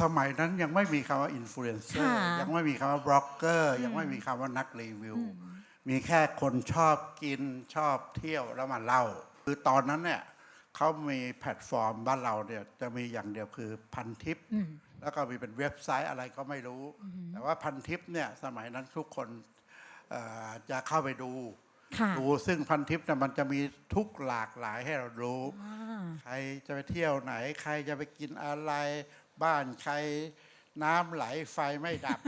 สมัยนั้นยังไม่มีคำว่าอินฟลูเอนเซอร์ค่ะยังไม่มีคำว่าบล็อกเกอร์ยังไม่มีคำว่านักรีวิว มีแค่คนชอบกินชอบเที่ยวแล้วมาเล่า คือตอนนั้นเนี่ยเขามีแพลตฟอร์มบ้านเราเนี่ยจะมีอย่างเดียวคือพันทิป อืม แล้วก็มีเป็นเว็บไซต์อะไรก็ไม่รู้ แต่ว่าพันทิปเนี่ยสมัยนั้นทุกคนเอ่อจะเข้าไปดู ค่ะ ดูซึ่งพันทิปเนี่ยมันจะมีทุกหลากหลายให้เรารู้อ่าใครจะไปเที่ยวไหน ใครจะไปกินอะไร บ้านใครน้ำไหลไฟไม่ดับ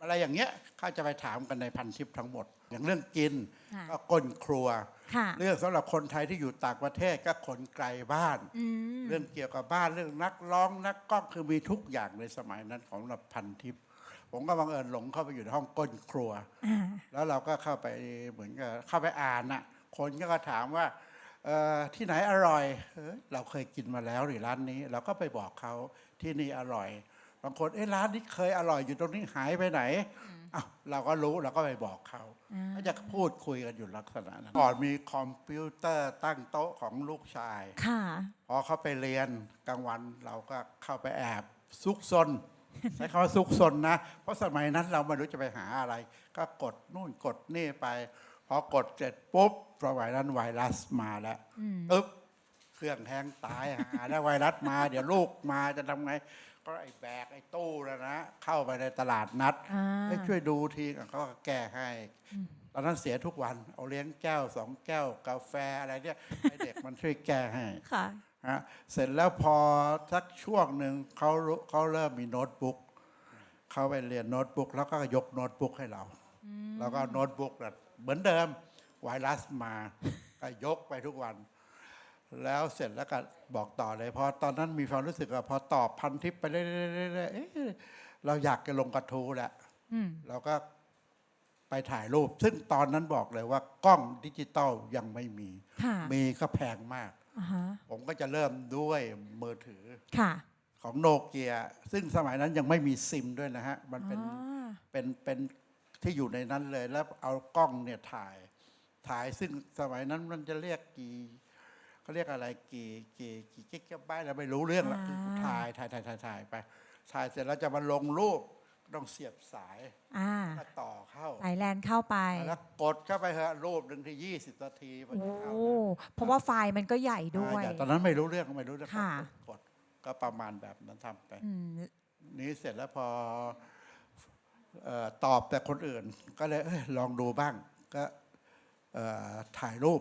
อะไรอย่างเงี้ยเขาจะไปถามกันในพันทิปทั้งหมด อย่างเรื่องกินค่ะก็ก้นครัว ค่ะ เรื่องสำหรับคนไทยที่อยู่ต่างประเทศก็คนไกลบ้าน อืมเรื่องเกี่ยวกับบ้านเรื่องนักร้องนักกล้องคือมีทุกอย่างในสมัยนั้นของระพันทิพย์ผมก็บังเอิญหลงเข้าไปอยู่ในห้องก้นครัว อ่าแล้วเราก็เข้าไปเหมือนกับเข้าไปอ่านน่ะคนก็ถามว่าเอ่อที่ไหนอร่อยเอ้ยเราเคยกินมาแล้วหรือร้านนี้ เราก็ไปบอกเขา ที่นี่อร่อย บางคนเอ้ร้านนี้เคยอร่อยอยู่ตรงนี้หายไปไหนอ้าวเราก็รู้เราก็ไปบอกเขาอ่าก็จะพูดคุยกันอยู่ลักษณะนั้นก่อนมีคอมพิวเตอร์ตั้งโต๊ะของลูกชายค่ะพอเขาไปเรียนกลางวันเราก็เข้าไปแอบซุกซนใช้คำว่าซุกซนนะ เพราะสมัยนั้นเราไม่รู้จะไปหาอะไร ก็กดนู่นกดนี่ไป พอกดเสร็จปุ๊บสมัยนั้นไวรัสมาแล้วอืมอึ๊บ เครื่องแทงตายหาได้ไวรัสมา เดี๋ยวลูกมาจะทำไง ก็ไอ้แบกไอ้ตู้นะนะ เข้าไปในตลาดนัดอ่า ให้ช่วยดูทีเขาก็แก้ให้ ตอนนั้นเสียทุกวัน เอาเลี้ยงแก้วสองแก้ว กาแฟอะไรเนี่ยให้เด็กมันช่วยแก้ให้ ค่ะ ฮะเสร็จแล้วพอสักช่วงหนึ่งเขารู้เขาเริ่มมีโน้ตบุ๊กเขาไปเรียนโน้ตบุ๊กแล้วก็ยกโน้ตบุ๊กให้เรา แล้วก็โน้ตบุ๊กน่ะเหมือนเดิมไวรัสมา ก็ยกไปทุกวัน แล้วเสร็จแล้วก็บอกต่อเลยพอตอนนั้นมีความรู้สึกว่าพอตอบพันทิปไปเรื่อยๆเอ๊ะเราอยากจะลงกระทู้แหละอืมเราก็ไปถ่ายรูป ซึ่งตอนนั้นบอกเลยว่ากล้องดิจิตอลยังไม่มีค่ะมีก็แพงมากอ่าฮะผมก็จะเริ่มด้วยมือถือค่ะของโนเกีย ซึ่งสมัยนั้นยังไม่มีซิมด้วยนะฮะ มันเป็นอ่าเป็นเป็นที่อยู่ในนั้นเลยแล้วเอากล้องเนี่ยถ่าย ถ่ายซึ่งสมัยนั้นมันจะเรียกกี่ เขาเรียกอะไรกี่กี่กี่กิกะไบต์เราไม่รู้เรื่องละคือถ่ายถ่ายถ่ายถ่ายถ่ายไปถ่ายเสร็จแล้วจะมาลงรูปต้องเสียบสายอ่าก็ต่อเข้า สายแลนเข้าไป แล้วกดเข้าไปเถอะรูปหนึ่งที่ 20 นาทีมันโอ้จะเข้าเพราะว่าไฟล์มันก็ใหญ่ด้วยอ่าตอนนั้นไม่รู้เรื่องไม่รู้เรื่องค่ะก็กดก็ประมาณแบบนั้นทำไป อืม นี้เสร็จแล้วพอเออตอบแต่คนอื่น ก็เลยเอ้ยลองดูบ้าง ก็เอ่อถ่ายรูป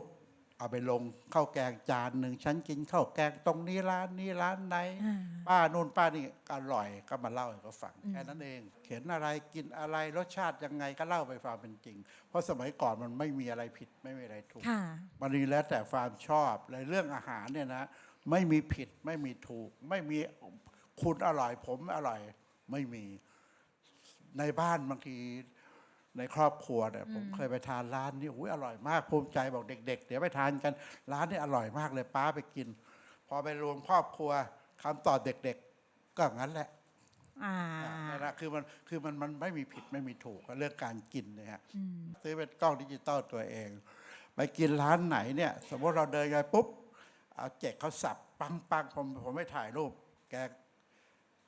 เอาไปลงข้าวแกงจานหนึ่งฉันกินข้าวแกงตรงนี้ร้านนี้ร้านไหนอ่าป้านู่นป้านี่อร่อยก็มาเล่าให้เขาฟังแค่นั้นเอง เขียนอะไรกินอะไรรสชาติยังไงก็เล่าไปความเป็นจริง เพราะสมัยก่อนมันไม่มีอะไรผิดไม่มีอะไรถูกค่ะมันมีแล้วแต่ความชอบในเรื่องอาหารเนี่ยนะ ไม่มีผิดไม่มีถูก ไม่มีคุณอร่อยผมอร่อยไม่มีในบ้านบางที ในครอบครัวเนี่ยผมเคยไปทานร้านนี้อุ้ยอร่อยมากภูมิใจบอกเด็ก ๆ เดี๋ยวไปทานกัน ร้านนี้อร่อยมากเลยป้าไปกิน พอไปรวมครอบครัวคำตอบเด็ก ๆ ก็งั้นแหละอ่านั่นแหละคือมันคือมันมันไม่มีผิดไม่มีถูกเรื่องการกินเนี่ยฮะอืมซื้อเป็นกล้องดิจิตอลตัวเอง ไปกินร้านไหนเนี่ย สมมติเราเดินไปปุ๊บเอาเจ็กเขาสับปังปังผมผมไม่ถ่ายรูป แก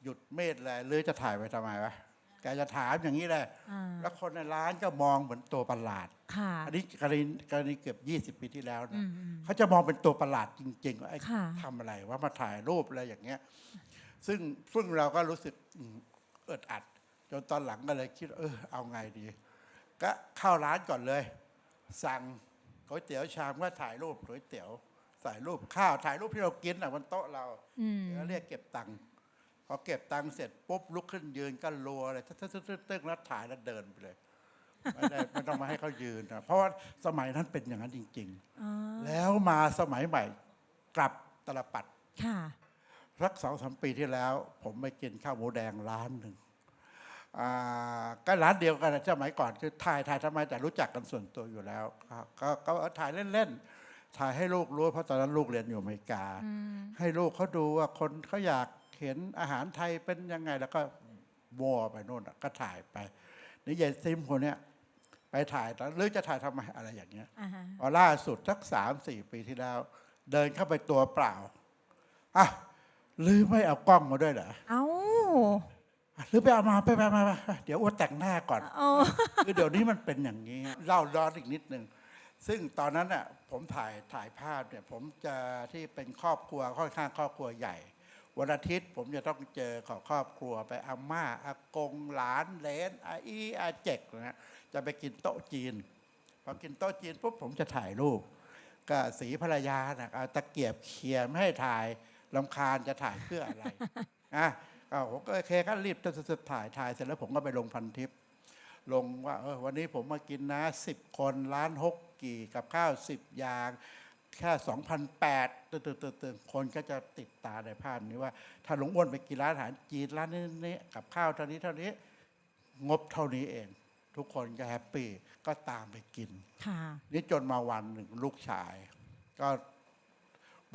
หยุดเมดเลยหรือจะถ่ายไปทำไมวะ แกจะถามอย่างนี้เลยอ่าแล้วคนในร้านก็มองเหมือนตัวประหลาด ค่ะ อันนี้กรณีกรณีเกือบ20 ปีที่แล้วอืนะมอืมเขาจะมองเป็นตัวประหลาดจริงๆว่าไอ้ค่ะ ทำอะไรว่ามาถ่ายรูปอะไรอย่างเงี้ย ซึ่งซึ่งเราก็รู้สึกอืมอึดอัด จนตอนหลังก็เลยคิดเออเอาไงดี ก็เข้าร้านก่อนเลย สั่งก๋วยเตี๋ยวชามก็ถ่ายรูปก๋วยเตี๋ยวใส่รูปข้าวถ่ายรูปที่เรากินอะบนโต๊ะเราอืม แล้วเรียกเก็บตังค์ พอเก็บตังค์เสร็จปุ๊บลุกขึ้นยืนก็รัวเลยตึ๊ดตึ๊ดตึ๊ดตึ๊ดตึ๊ดแล้วถ่ายแล้วเดินไปเลยไม่ได้ไม่ต้องมาให้เขายืนนะเพราะว่าสมัยนั้นเป็นอย่างนั้นจริงอ๋อๆแล้วมาสมัยใหม่กลับตลปัดค่ะสักสองสามปีที่แล้ว ผมไปกินข้าวหมูแดงร้านหนึ่งอ่าก็ร้านเดียวกันนะสมัยก่อนคือถ่ายถ่ายทำไมแต่รู้จักกันส่วนตัวอยู่แล้วครับก็ก็เอาถ่ายเล่นๆถ่ายให้ลูกรู้เพราะตอนนั้นลูกเรียนอยู่อเมริกาอืมให้ลูกเขาดูว่าคนเขาอยาก เห็นอาหารไทยเป็นยังไง แล้วก็มัวไปโน่นน่ะก็ถ่ายไปนี่ยายซิมคนเนี้ยไปถ่ายแล้วหรือจะถ่ายทำไมอะไรอย่างเงี้ยอ่าฮะพอล่าสุดสักสามสี่ปีที่แล้ว เดินเข้าไปตัวเปล่าอะหรือไม่เอากล้องมาด้วยเหรอเอ้าหรือไปเอามาไปไปมาไปเดี๋ยวอ้วนแต่งหน้าก่อนอ๋อคือเดี๋ยวนี้มันเป็นอย่างนี้เล่าย้อนอีกนิดนึงซึ่งตอนนั้นน่ะผมถ่ายถ่ายภาพเนี่ยผมจะที่เป็นครอบครัวค่อนข้างครอบครัวใหญ่ วันอาทิตย์ผมจะต้องเจอขอครอบครัวไปอาม่าอากงหลานเลนอาอีอาเจกนะฮะจะไปกินโต๊ะจีนพอกินโต๊ะจีนปุ๊บผมจะถ่ายรูปก็สีภรรยานะเอาตะเกียบเขี่ยไม่ให้ถ่ายลำคาญจะถ่ายเพื่ออะไรอะก็ผมก็โอเคก็รีบจะถ่ายถ่ายเสร็จแล้วผมก็ไปลงพันทิปลงว่าเออวันนี้ผมมากินนะสิบคนร้านฮกกี่กับข้าวสิบอย่าง แค่สองพันแปดตื่นตื่นตื่นตื่นคนก็จะติดตาในภาพนี้ว่า ถ้าหลวงอ้วนไปกินร้านอาหารจีนร้านนี้นี้กับข้าวเท่านี้เท่านี้งบเท่านี้เอง ทุกคนก็แฮปปี้ก็ตามไปกินค่ะนี่จนมาวันหนึ่งลูกชาย ก็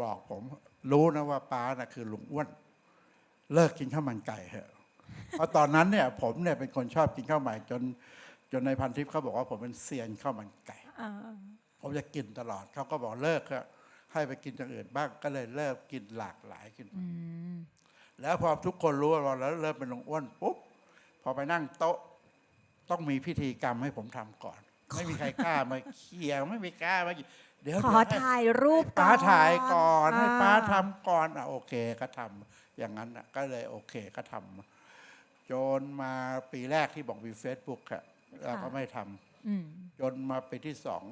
บอกผมรู้นะว่าป้านะคือลุงอ้วน เลิกกินข้าวมันไก่เถอะเพราะตอนนั้นเนี่ย ผมเนี่ยเป็นคนชอบกินข้าวมันจน จนในพันทิปเขาบอกว่าผมเป็นเซียนข้าวมันไก่อ่า ผมจะกินตลอดเขาก็บอกเลิกเถอะให้ไปกินอย่างอื่นบ้างก็เลยเลิกกินหลากหลายขึ้นอืมแล้วพอทุกคนรู้ว่าเราเริ่มเป็นลุงอ้วนปุ๊บพอไปนั่งโต๊ะต้องมีพิธีกรรมให้ผมทำก่อน ไม่มีใครกล้ามาเขี่ยไม่มีกล้ามาเดี๋ยวขอเดี๋ยวให้ถ่ายรูปก่อนป้าถ่ายก่อนให้ป้าอ่ทำก่อนอะโอเคก็ทำอย่างนั้นอะก็เลยโอเคก็ทำจนมาปีแรกที่บอกมี Facebook อะเราก็ไม่ทำอืมจนมาปีที่สอง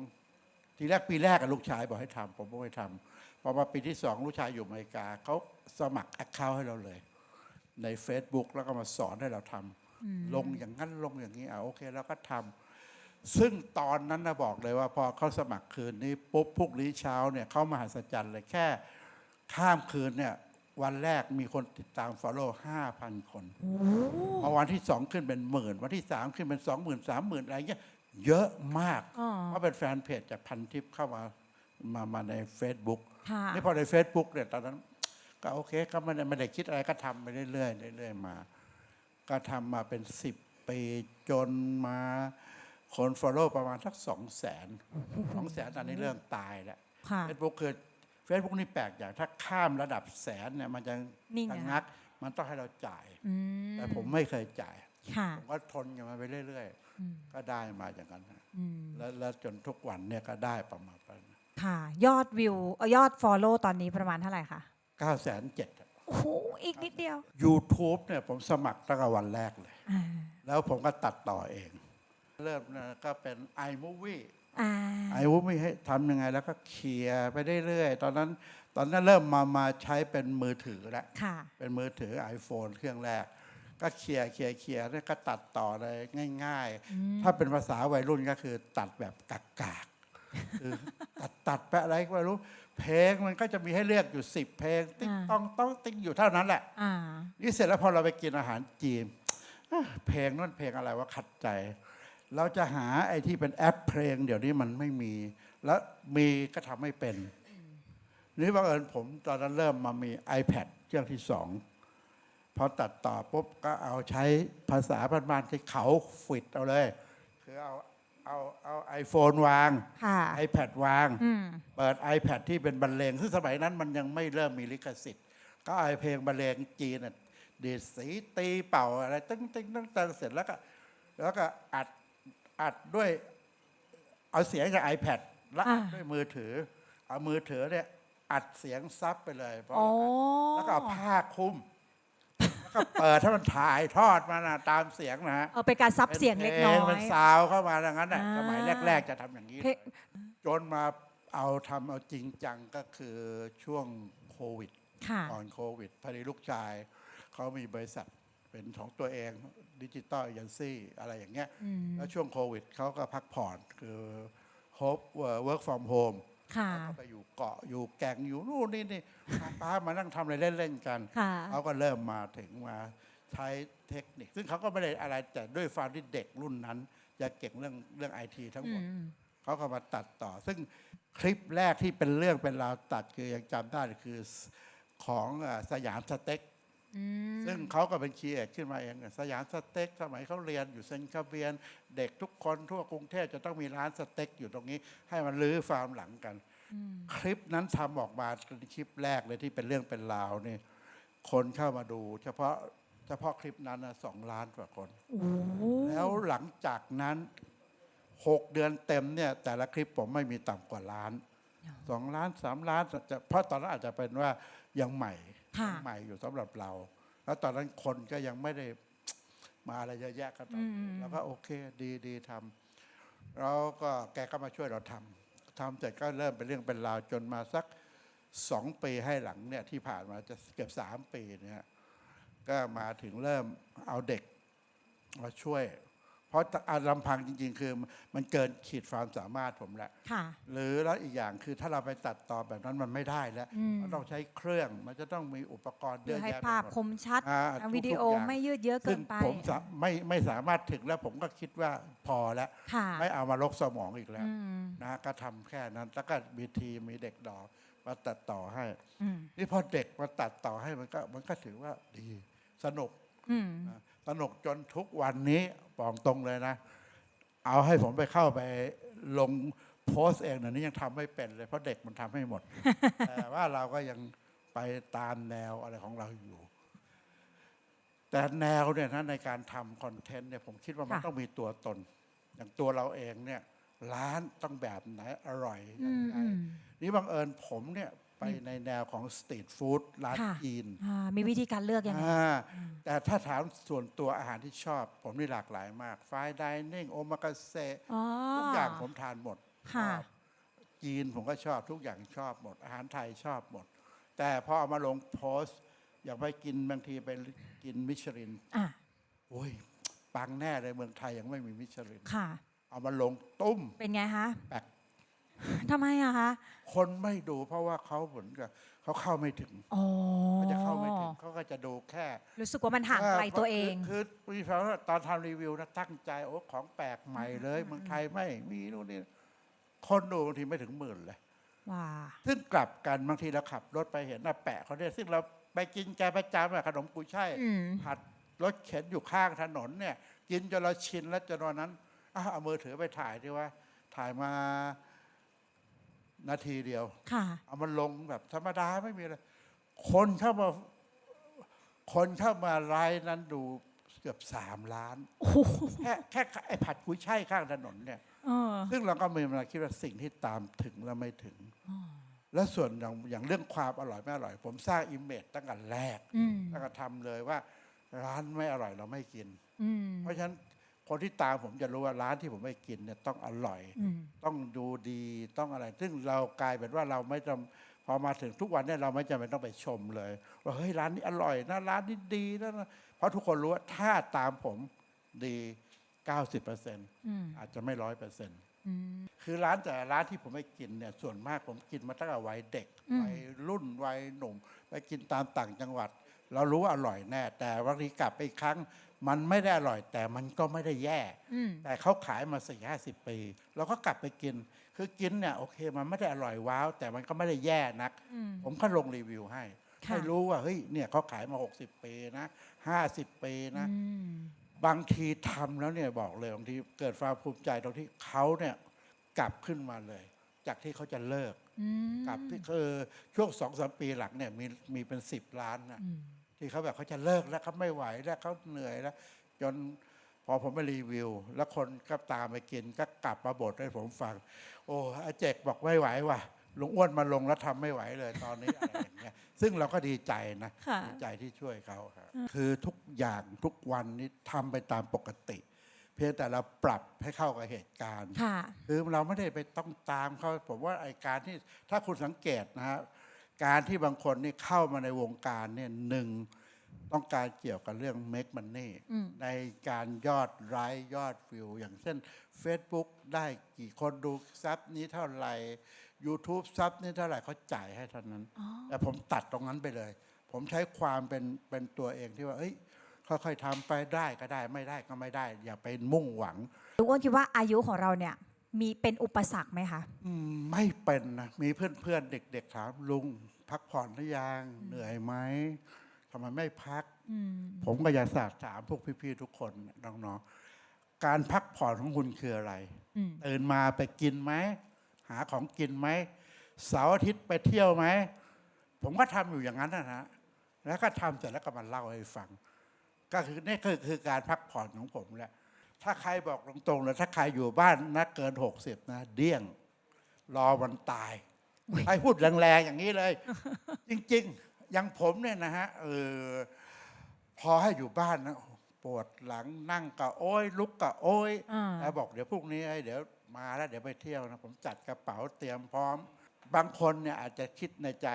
ทีแรกปีแรกกับลูกชายบอกให้ทำผมก็ไม่ทำพอมาปีที่สองลูกชายอยู่อเมริกาเขาสมัครแอคเคาท์ให้เราเลย ใน Facebook แล้วก็มาสอนให้เราทำลงอย่างนั้นลงอย่างนี้อะโอเคเราก็ทำซึ่งตอนนั้นนะบอกเลยว่าพอเขาสมัครคืนนี้ปุ๊บพรุ่งนี้เช้าเนี่ยเขามหัศจรรย์เลยแค่ข้ามคืนเนี่ยวันแรกมีคนติดตาม follow 5,000คนโอ้พอวันที่สองขึ้นเป็นหมื่น วันที่สามขึ้นเป็นสองหมื่นสามหมื่นอะไรเงี้ย เยอะมากอ๋อเพราะเป็นแฟนเพจจากพันทิปเข้ามามามาใน Facebook ค่ะ นี่พอใน Facebook เนี่ยตอนนั้น ก็โอเคก็ไม่ได้ไม่ได้คิดอะไรก็ทำไปเรื่อยๆเรื่อยๆมา ก็ทำมาเป็นสิบปีจนมาคนฟอลโล่ประมาณสักสองแสนสองแสนตอนนี้เรื่องตายแล้ว ค่ะ เฟซบุ๊กคือเฟซบุ๊กนี่แปลกอย่างถ้าข้ามระดับแสนเนี่ยมันจะนิ่งชะอะ งัก มันต้องให้เราจ่าย อืม แต่ผมไม่เคยจ่ายค่ะ ผมก็ทนกันมาไปเรื่อยอืมๆก็ได้มาอย่างนั้นนะอืมแล้วแล้วจนทุกวันเนี่ยก็ได้ประมาณค่ะ ยอดวิวเอ่อยอดฟอลโล่ตอนนี้ประมาณเท่าไหร่คะเก้าแสนเจ็ดโอ้โหอีกนิดเดียวยูทูบเนี่ยผมสมัครตั้งแต่วันแรกเลยอ่าแล้วผมก็ตัดต่อเอง เริ่มนะก็เป็น iMovie อ่า iMovie ให้ทำยังไงแล้วก็เคลียร์ไปเรื่อยๆตอนนั้น ตอนนั้นเริ่มมามาใช้เป็นมือถือแล้วค่ะเป็นมือถือ iPhone เครื่องแรก ก็เคลียร์เคลียร์เคลียร์เนี่ยก็ตัดต่อเลยง่าย ๆ ถ้าเป็นภาษาวัยรุ่นก็คือตัดแบบกากๆคือตัดตัดไปอะไรก็ไม่รู้ เพลงมันก็จะมีให้เลือกอยู่สิบเพลงติ๊งอ่าต้องต้องติ๊งอยู่เท่านั้นแหละอ่านี่เสร็จแล้วพอเราไปกินอาหารจีนเอ๊ะเพลงนั่นเพลงอะไรว่าขัดใจ เราจะหาไอ้ที่เป็นแอปเพลง เดี๋ยวนี้มันไม่มี แล้วมีก็ทำไม่เป็นนี่บังเอิญผมตอนนั้นเริ่มมามี iPad เครื่องที่สองพ อตัดต่อปุ๊บก็เอาใช้ภาษาบ้านๆที่เขาฟิดเอาเลย คือเอาเอาเอาไอโฟนวางค่ะ iPad วางอืมเปิด iPad ที่เป็นบรรเลงซึ่งสมัยนั้นมันยังไม่เริ่มมีลิขสิทธิ์ ก็ไอเพลงบรรเลงจีนน่ะดีดสีตีเป่าอะไรตึ้งตึ้งตึ้งตึ้งเสร็จแล้วก็ แล้วก็อัดอัดด้วย เอาเสียงจาก iPad แล้วอัดอ่าด้วยมือถือ เอามือถือเนี่ยอัดเสียงซับไปเลยเพราะโอ้แล้วก็เอาผ้าคลุมแล้ว ก็เปิดให้มันถ่ายทอดมานะตามเสียงนะฮะเออเป็นการซับเสียงเล็กน้อป็พงเป็ยนซาวเข้ามาอย่างนั้นน่ะอ่าสมัยแรก ๆ จะทำอย่างนี้เพลงจนมาเอาทำเอาจริงจังก็คือช่วงโควิดค่ะ ก่อนโควิดพอดีลูกชาย เขามีบริษัทเป็นของตัวเองดิจิตอลเอเจนซี่อะไรอย่างเงี้ย อืม แล้วช่วงโควิดเขาก็พักผ่อนคือ hope work from home ค่ะเขาก็ไปอยู่เกาะอยู่แก่งอยู่นู่นนี่นี่ป้ามานั่งทำอะไรเล่นๆกันค่ะเขาก็เริ่มมาถึงมาใช้เทคนิค ซึ่งเขาก็ไม่ได้อะไรแต่ด้วยความที่เด็กรุ่นนั้นจะเก่งเรื่องเรื่องไอทีทั้งหมดอืมเขาก็มาตัดต่อ ซึ่งคลิปแรกที่เป็นเรื่องเป็นราวตัดคือยังจำได้เลยคือของอ่าสยามสเต็กอืม ซึ่งเขาก็เป็นคีเอทขึ้นมาเองสยามสเต็กสมัยเขาเรียนอยู่เซนคาเบียน เด็กทุกคนทั่วกรุงเทพจะต้องมีร้านสเต็กอยู่ตรงนี้ ให้มันลื้อฟาร์มหลังกัน คลิปนั้นทำออกมาเป็นคลิปแรกเลยที่เป็นเรื่องเป็นราวนี่คนเข้ามาดู เฉพาะเฉพาะคลิปนั้นนะสองล้านกว่าคนโอ้โหแล้วหลังจากนั้นหกเดือนเต็มเนี่ยแต่ละคลิปผมไม่มีต่ำกว่าล้านสองล้านสามล้านจะเพราะตอนนั้นอาจจะเป็นว่ายังใหม่ ค่ะยังใหม่อยู่สำหรับเรา แล้วตอนนั้นคนก็ยังไม่ได้มาอะไรเยอะแยะกันอืมแล้วก็โอเคดีดีทำแล้วก็แกก็มาช่วยเราทำทำเสร็จก็เริ่มเป็นเรื่องเป็นราวจนมาสักสองปีให้หลังเนี่ยที่ผ่านมาจะเกือบสามปีเนี่ยก็มาถึงเริ่มเอาเด็กมาช่วย เพราะอาลำพังจริง ๆ คือมันเกินขีดความสามารถผมแล้วค่ะ หรือแล้วอีกอย่างคือถ้าเราไปตัดต่อแบบนั้นมันไม่ได้แล้วอืม มันต้องใช้เครื่องมันจะต้องมีอุปกรณ์เยเพื่ออะให้แยะไปภาพหมด คมชัดอ่าวิดีโอทุกๆย่าง ไม่ยืดเยอะเกิซึ่งนไปผมสาไม่ไม่สามารถถึงแล้วผมก็คิดว่าพอแล้ว ค่ะไม่เอามาลกสมองอีกแล้วอืมนะก็ทำแค่นั้น แล้วก็มีทีมมีเด็กดอกมาตัดต่อให้ อืมนี่พอเด็กมาตัดต่อให้มันก็มันก็ถือว่าดีสนุกอืม นะ สนุกจนทุกวันนี้บอกตรงเลยนะ เอาให้ผมไปเข้าไปลงโพสต์เองเดี๋ยวนี้ยังทำไม่เป็นเลยเพราะเด็กมันทำให้หมด แต่ว่าเราก็ยังไปตามแนวอะไรของเราอยู่ แต่แนวเนี่ยนะในการทำคอนเทนต์เนี่ยผมคิดว่ามันค่ะต้องมีตัวตน อย่างตัวเราเองเนี่ยร้านต้องแบบไหนอร่อยออืย่างมไรอืมนี่บังเอิญผมเนี่ย ไปในแนวของสตรีทฟู้ดร้านค่ะจีนอ่ามีวิธีการเลือกยังไง อ่าแต่ถ้าถามส่วนตัวอาหารที่ชอบ ผมนี่หลากหลายมากฟายดิเนิ่งโอมากาเซอ๋อทุกอย่างผมทานหมดค่ะ ชอบจีนผมก็ชอบทุกอย่างชอบหมด อาหารไทยชอบหมด แต่พอเอามาลงโพสต์อย่างไปกินบางทีไปกินมิชลินอะโอ้ยปังแน่เลยเมืองไทยยังไม่มีมิชลิน ค่ะ เอามาลงตุ้มเป็นไงคะ แปลก ทำไมอะคะ คนไม่ดูเพราะว่าเขาเหมือนกับเขาเข้าไม่ถึงอ๋อเขาจะเข้าไม่ถึงเขาก็จะดูแค่รู้สึกว่ามันห่างไกลตัวเอง คือคือมีความว่าตอนทำรีวิวนะตั้งใจโอ้ของแปลกใหม่เลยเมืองไทยไม่มีนู่นนี่คนดูบางทีไม่ถึงหมื่นเลย ว้าซึ่งกลับกันบางทีเราขับรถไปเห็นน่ะแปะเขาเนี่ยซึ่งเราไปกินแกประจำอะขนมกุยช่ายอืมผัดรถเข็นอยู่ข้างถนนเนี่ย กินจนเราชินแล้วจนวันนั้นอ้าวเอามือถือไปถ่ายดีว่า ถ่ายมา นาทีเดียว ค่ะ เอามันลงแบบธรรมดาไม่มีอะไร คนเข้ามา คนเข้ามาไลน์นั้นดูเกือบสามล้าน โอ้โหแค่แค่ไอ้ผัดกุ้ยช่ายข้างถนนเนี่ย เออซึ่งเราก็มีมาคิดว่าสิ่งที่ตามถึงแล้วไม่ถึง แล้วส่วนอย่างอย่างเรื่องความอร่อยไม่อร่อย ผมสร้างอิมเมจตั้งแต่แรก อืมตั้งแต่ทำเลยว่า ร้านไม่อร่อยเราไม่กิน อืมเพราะฉะนั้น คนที่ตามผมจะรู้ว่าร้านที่ผมไม่กินเนี่ยต้องอร่อยอืมต้องดูดีต้องอะไร ซึ่งเรากลายเป็นว่าเราไม่จำพอมาถึงทุกวันเนี่ยเราไม่จำเป็นต้องไปชมเลยว่าเฮ้ยร้านนี้อร่อยนะร้านนี้ดีนะเพราะทุกคนรู้ว่าถ้าตามผมดี 90%อืมอาจจะไม่ร้อยเปอร์เซ็นต์อืมคือร้านแต่ละร้านที่ผมไปกินเนี่ยส่วนมากผมกินมาตั้งแต่วัยเด็กอืมวัยรุ่นวัยหนุ่ม ไปกินตามต่างจังหวัด เรารู้ว่าอร่อยแน่ แต่บางทีกลับไปอีกครั้ง มันไม่ได้อร่อย แต่มันก็ไม่ได้แย่อืมแต่เขาขายมาสี่ห้าสิบปี เราก็กลับไปกิน คือกินเนี่ยโอเค มันไม่ได้อร่อยว้าว แต่มันก็ไม่ได้แย่นักอืมผมก็ลงรีวิวให้ค่ะให้รู้ว่าเฮ้ยเนี่ยเขาขายมา 60 ปีนะ 50 ปีนะอืมบางทีทำแล้วเนี่ยบอกเลยบางทีเกิดความภูมิใจตรงที่เขาเนี่ยกลับขึ้นมาเลย จากที่เขาจะเลิกอืมกลับที่คือช่วงสองสามปีหลังเนี่ยมีมีเป็นสิบล้านนะอืม ที่เขาแบบเขาจะเลิกแล้วเขาไม่ไหวแล้วเขาเหนื่อยแล้ว จนพอผมไปรีวิว แล้วคนก็ตามไปกินก็กลับมาบ่นให้ผมฟัง โอ้อาเจกบอกไม่ไหวว่ะลุงอ้วนมาลงแล้วทำไม่ไหวเลยตอนนี้อะไรอย่างเงี้ยซึ่งเราก็ดีใจนะค่ะดีใจที่ช่วยเขาครับคือทุกอย่างทุกวันนี้ทำไปตามปกติ เพียงแต่เราปรับให้เข้ากับเหตุการณ์ค่ะคือเราไม่ได้ไปต้องตามเขาผมว่าไอการที่ถ้าคุณสังเกตนะฮะ การที่บางคนนี่เข้ามาในวงการเนี่ยหนึ่งต้องการเกี่ยวกับเรื่อง make money อืมในการยอดไลค์ยอดวิว อย่างเช่น Facebook ได้กี่คนดูซับนี้เท่าไหร่ YouTube ซับนี้เท่าไหร่เขาจ่ายให้เท่านั้นอ๋อแต่ผมตัดตรงนั้นไปเลย ผมใช้ความเป็นเป็นตัวเองที่ว่า เอ้ย ค่อยๆทำไปได้ก็ได้ไม่ได้ก็ไม่ได้ อย่าไปมุ่งหวังลุงอ้วนคิดว่าอายุของเราเนี่ย มีเป็นอุปสรรคไหมคะอืมไม่เป็นนะมีเพื่อนๆเด็กๆถามลุง พักผ่อนหรือยังเหนื่อยไหมทำไมไม่พัก อืมผมก็อยากสากถามพวกพี่ๆทุกคนน้องๆการพักผ่อนของคุณคืออะไร อืมตื่นมาไปกินไหม หาของกินไหมเสาร์อาทิตย์ไปเที่ยวไหม ผมก็ทำอยู่อย่างนั้นนะฮะแล้วก็ทำเสร็จแล้วก็มาเล่าให้ฟัง ก็คือนี่คือคือการพักผ่อนของผมแหละ ถ้าใครบอกตรงๆเลยถ้าใครอยู่บ้านนักเกินหกสิบนะเดี้ยง รอวันตายใครพูดแรงๆอย่างนี้เลย จริงๆอย่างผมเนี่ยนะฮะเออพอให้อยู่บ้านนะปวดหลังนั่งกะโอ้ยลุกกะโอ้ยอ่าแล้วบอกเดี๋ยวพรุ่งนี้เดี๋ยวมาแล้วเดี๋ยวไปเที่ยวนะผมจัดกระเป๋าเตรียมพร้อม บางคนเนี่ยอาจจะคิดในใจ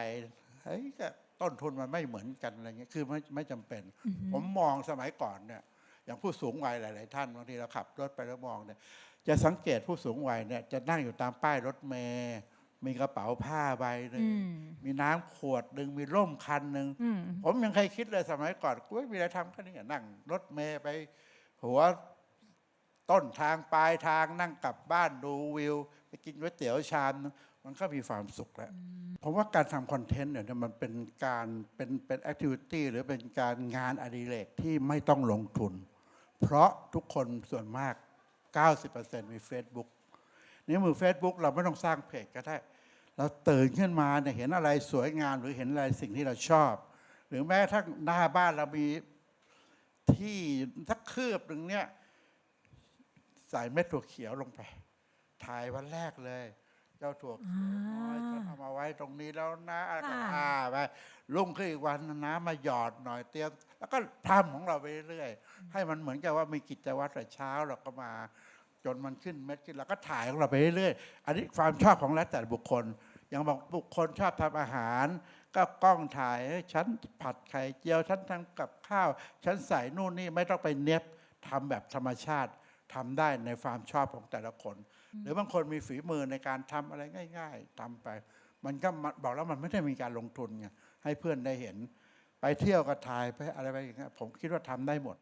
เฮ้ยก็ต้นทุนมันไม่เหมือนกันอะไรเงี้ยคือไม่ไม่จำเป็น ผมมองสมัยก่อนเนี่ย อย่างผู้สูงวัยหลาย ๆ ท่านบางทีเราขับรถไปแล้วมองเนี่ยจะสังเกตผู้สูงวัยเนี่ยจะนั่งอยู่ตามป้ายรถเมย์มีกระเป๋าผ้าใบหนึ่งอืมมีน้ำขวดหนึ่งมีร่มคันหนึ่งอืมผมยังเคยคิดเลยสมัยก่อนกูไม่มีอะไรทำก็นี่ไงนั่งรถเมย์ไป หัวต้นทางปลายทางนั่งกลับบ้านดูวิว ไปกินก๋วยเตี๋ยวชามนึงมันก็มีความสุขแล้ว ผมว่าการทำคอนเทนต์เนี่ยมันเป็นการเป็นเป็นแอคทิวิตี้หรือเป็นการงานอดิเรกที่ไม่ต้องลงทุน เพราะทุกคนส่วนมาก 90%มี Facebook นี่มือ Facebook เราไม่ต้องสร้างเพจก็ได้ เราตื่นขึ้นมาเนี่ยเห็นอะไรสวยงามหรือเห็นอะไรสิ่งที่เราชอบ หรือแม้กระทั่งหน้าบ้านเรามีที่สักคืบหนึ่งเนี่ยใส่เม็ดถั่วเขียวลงไป ถ่ายวันแรกเลย จ้าถั่วเขียวน้อยฉันเอามาไว้ตรงนี้แล้วนะอะไรก็ค่ะอ่าไปลุ่งขึ้นอีกวันน้ำมาหยอดหน่อยเตรียม แล้วก็ทำของเราไปเรื่อยๆให้มันเหมือนกับว่ามีกิจวัตรแต่เช้าเราก็มาจนมันขึ้นเม็ดขึ้นแล้วก็ถ่ายของเราไปเรื่อยๆอันนี้ความชอบของแล้วแต่บุคคลอย่างบางบุคคลชอบทำอาหาร ก็กล้องถ่ายเฮ้ยฉันผัดไข่เจียวฉันทำกับข้าวฉันใส่นู่นนี่ไม่ต้องไปเน็บทำแบบธรรมชาติทำได้ในความชอบของแต่ละคน หรือบางคนมีฝีมือในการทำอะไรง่าย ๆทำไป มันก็บอกแล้วมันไม่ได้มีการลงทุนไงให้เพื่อนได้เห็น ไปเที่ยวก็ถ่ายไปอะไรไปอย่างเงี้ยผมคิดว่าทำได้หมด